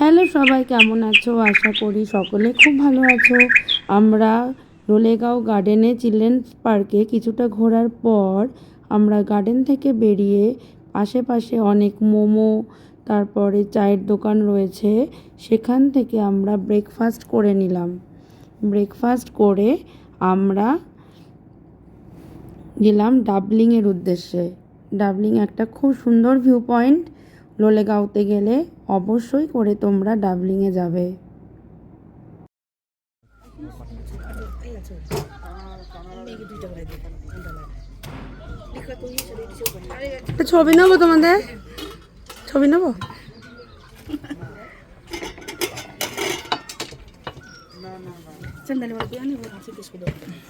Hello সবাই, কেমন আছো? আশা করি সকলে খুব ভালো আছো। আমরা লোলেগাঁও গার্ডেনে চিলড্রেন্স পার্কে কিছুটা ঘোরার পর আমরা গার্ডেন থেকে বেরিয়ে আশেপাশে অনেক মোমো, তারপরে চায়ের দোকান রয়েছে। সেখান থেকে আমরা ব্রেকফাস্ট করে নিলাম। ব্রেকফাস্ট করে আমরা গেলাম ডাবলিংয়ের উদ্দেশ্যে। ডাবলিং একটা খুব সুন্দর ভিউ পয়েন্ট লোলেগাঁওতে গেলে অবশ্যই করে তোমরা ডাবলিংয়ে যাবে। ছবি নেব তোমাদের? ছবি নেব?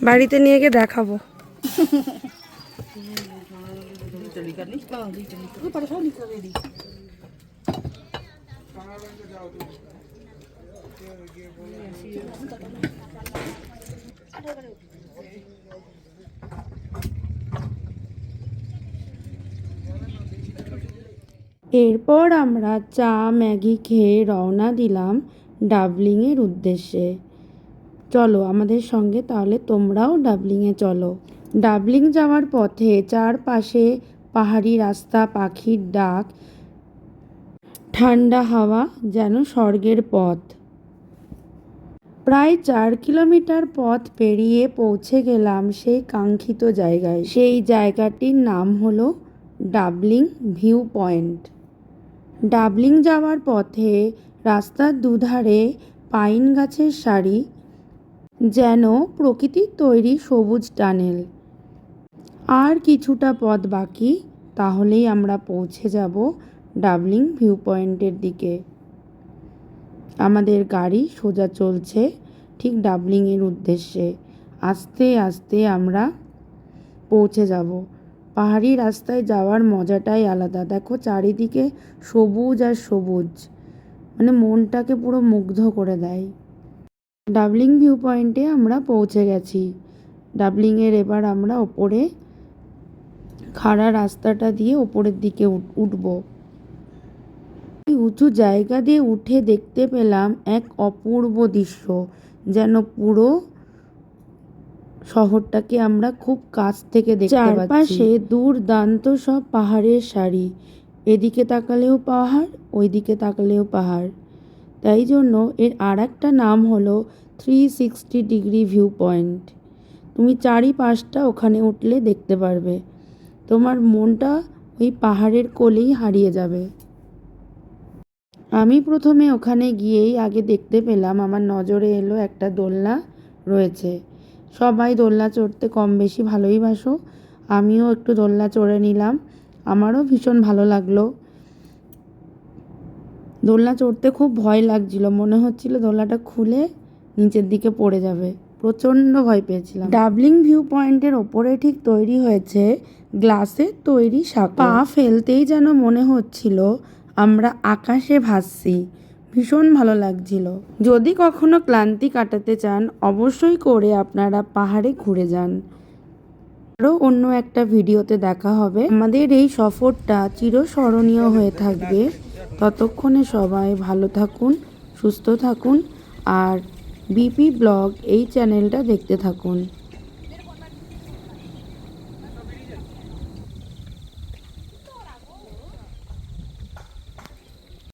বাড়িতে নিয়ে গিয়ে দেখাবো। এরপর আমরা চা ম্যাগি খেয়ে রওনা দিলাম ডাবলিংয়ের উদ্দেশ্যে। চলো আমাদের সঙ্গে তাহলে তোমরাও ডাবলিংয়ে চলো। ডাবলিং যাওয়ার পথে চারপাশে পাহাড়ি রাস্তা, পাখির ডাক ঠান্ডা হাওয়া যেন স্বর্গের পথ। প্রায় চার কিলোমিটার পথ পেরিয়ে পৌঁছে গেলাম সেই কাঙ্ক্ষিত জায়গায়। সেই জায়গাটির নাম হলো ডাবলিং ভিউ পয়েন্ট। ডাবলিং যাওয়ার পথে রাস্তার দুধারে পাইন গাছের সারি যেন প্রকৃতির তৈরি সবুজ টানেল। আর কিছুটা পথ বাকি, তাহলেই আমরা পৌঁছে যাব ডাবলিং ভিউ পয়েন্টের দিকে। আমাদের গাড়ি সোজা চলছে ঠিক ডাবলিংয়ের উদ্দেশ্যে। আস্তে আস্তে আমরা পৌঁছে যাব। পাহাড়ি রাস্তায় যাওয়ার মজাটাই আলাদা। দেখো চারিদিকে সবুজ আর সবুজ। মানে মনটাকে পুরো মুগ্ধ করে দেয়। ডাবলিং ভিউ পয়েন্টে আমরা পৌঁছে গেছি। ডাবলিংয়ের এবার আমরা ওপরে খাড়া রাস্তাটা দিয়ে ওপরের দিকে উঠ- উঠবো। উঁচু জায়গা দিয়ে উঠে দেখতে পেলাম এক অপূর্ব দৃশ্য, যেন পুরো শহরটাকে আমরা খুব কাছ থেকে দেখতে পাচ্ছি। চারপাশে দুর্দান্ত সব পাহাড়ের সারি, এদিকে তাকালেও পাহাড়, ওইদিকে তাকালেও পাহাড়। তাই জন্য এর আর একটা নাম হলো three sixty degree view point তুমি চারিপাশটা ওখানে উঠলে দেখতে পারবে। তোমার মনটা ওই পাহাড়ের কোলেই হারিয়ে যাবে। আমি প্রথমে ওখানে গিয়েই আগে দেখতে পেলাম আমার নজরে এলো একটা দোলনা রয়েছে। সবাই দোলনা চড়তে কম বেশি ভালোই বাসো। আমিও একটু দোলনা চড়ে নিলাম। আমারও ভীষণ ভালো লাগল। দোলনা চড়তে খুব ভয় লাগছিল। মনে হচ্ছিল দোলনাটা খুলে নিচের দিকে পড়ে যাবে। প্রচণ্ড ভয় পেয়েছিলাম। ডাবলিং ভিউ পয়েন্টের ওপরে ঠিক তৈরি হয়েছে গ্লাসের তৈরি শাখা পা ফেলতেই যেন মনে হচ্ছিল আমরা আকাশে ভাসছি। ভীষণ ভালো লাগছিল। যদি কখনো ক্লান্তি কাটাতে চান, অবশ্যই করে আপনারা পাহাড়ে ঘুরে যান। আরও অন্য একটা ভিডিওতে দেখা হবে। আমাদের এই সফরটা চিরস্মরণীয় হয়ে থাকবে। ততক্ষণে সবাই ভালো থাকুন, সুস্থ থাকুন, আর বিপি ব্লগ এই চ্যানেলটা দেখতে থাকুন।